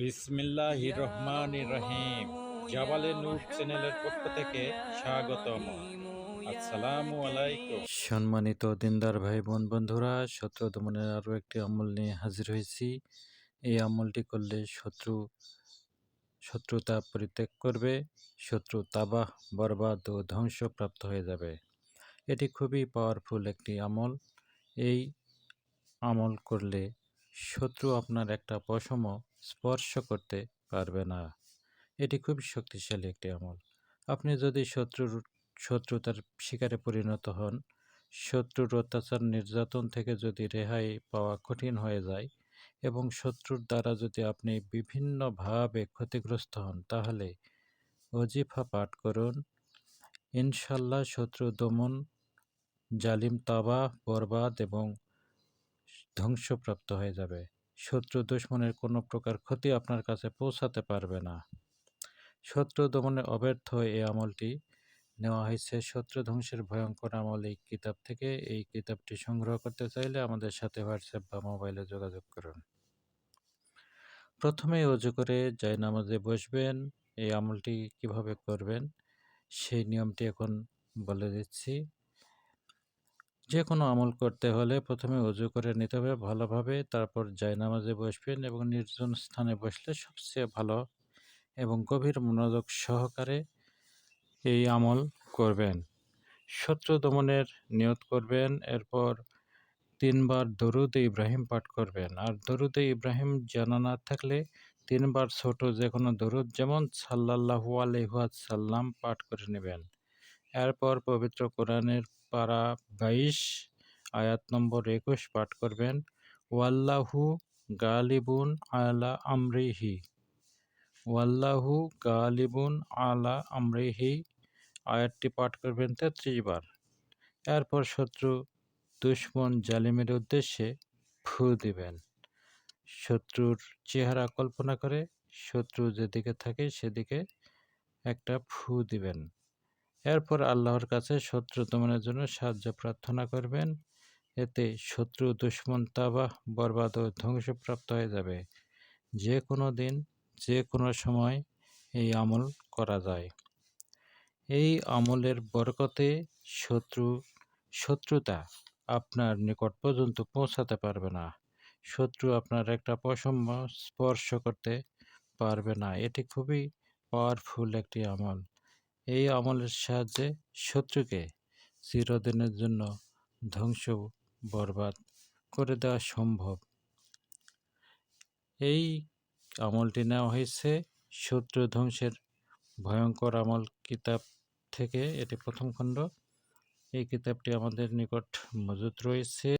বিসমিল্লাহ রহমান রহিম। জাবালে নূর চ্যানেলের পক্ষ থেকে স্বাগতম। আসসালামু আলাইকুম। সম্মানিত দিনদার ভাই বোন বন্ধুরা শত্রু দমনের আরও একটি আমল নিয়ে হাজির হয়েছি। এই আমলটি করলে শত্রু শত্রুতা পরিত্যাগ করবে শত্রু তাবাহ বরবাদ ও ধ্বংসপ্রাপ্ত হয়ে যাবে। এটি খুবই পাওয়ারফুল একটি আমল। এই আমল করলে শত্রু আপনার একটা পশমও স্পর্শ করতে পারবে না। এটি খুবই শক্তিশালী একটি আমল। আপনি যদি শত্রুর, শত্রুতার শিকারে পরিণত হন, শত্রুর অত্যাচার নির্যাতন থেকে যদি রেহাই পাওয়া কঠিন হয়ে যায় এবং শত্রুর দ্বারা যদি আপনি বিভিন্নভাবে ক্ষতিগ্রস্ত হন, তাহলে অজিফা পাঠ করুন। ইনশাল্লাহ শত্রু দমন, জালিম তাবা বরবাদ এবং ধ্বংসপ্রাপ্ত হয়ে যাবে। শত্রু দুশ্মনের কোনো প্রকার ক্ষতি আপনার কাছে পৌঁছাতে পারবে না। শত্রু দমনে অব্যর্থ এই আমলটি নেওয়া হয়েছে। শত্রু ধ্বংসের ভয়ঙ্কর আমল এই কিতাব থেকে। এই কিতাবটি সংগ্রহ করতে চাইলে আমাদের সাথে হোয়াটসঅ্যাপ বা মোবাইলে যোগাযোগ করুন। প্রথমে অজু করে যাই নামাজে বসবেন, এই আমলটি কীভাবে করবেন, সেই নিয়মটি এখন বলে দিচ্ছি। যে কোনো আমল করতে হলে প্রথমে অজু করে নিতে হবে ভালোভাবে, তারপর জায়নামাজে বসবেন এবং নির্জন স্থানে বসলে সবচেয়ে ভালো এবং গভীর মনোযোগ সহকারে এই আমল করবেন। শত্রু দমনের নিয়ত করবেন, এরপর তিনবার দরুদ ইব্রাহিম পাঠ করবেন। আর দরুদ ইব্রাহিম জানা না থাকলে তিনবার ছোট যে কোনো দরুদ যেমন সাল্লাহু আলহাসাল্লাম পাঠ করে নেবেন। এরপর পবিত্র কোরআনের পারা বাইশ, আয়াত নম্বর একুশ পাঠ করবেন। ওয়াল্লাহু গালিবুন আলা আমরিহি। ওয়াল্লাহু গালিবুন আলা আমরিহি। আয়াতটি পাঠ করবেন তেত্রিশ বার। এরপর শত্রু দুশ্মন জালিমের উদ্দেশ্যে ফু দিবেন। শত্রুর চেহারা কল্পনা করে শত্রু যেদিকে থাকে সেদিকে একটা ফু দিবেন। এরপর আল্লাহর কাছে শত্রু দমনের জন্য সাহায্য প্রার্থনা করবেন। এতে শত্রু দুশ্মন তাবাহ বরবাদ ও ধ্বংসপ্রাপ্ত হয়ে যাবে। যে কোনো দিন, যে কোনো সময় এই আমল করা যায়। এই আমলের বরকতে শত্রু, শত্রুতা আপনার নিকট পর্যন্ত পৌঁছাতে পারবে না। শত্রু আপনার একটা পশম স্পর্শ করতে পারবে না। এটি খুবই পাওয়ারফুল একটি আমল। এই আমলের সাহায্যে শত্রুকে চিরদিনের জন্য ধ্বংস, বরবাদ করে দেওয়া সম্ভব। এই আমলটি নেওয়া হয়েছে শত্রু ধ্বংসের ভয়ঙ্কর আমল কিতাব থেকে। এটি প্রথম খণ্ড। এই কিতাবটি আমাদের নিকট মজুত রয়েছে।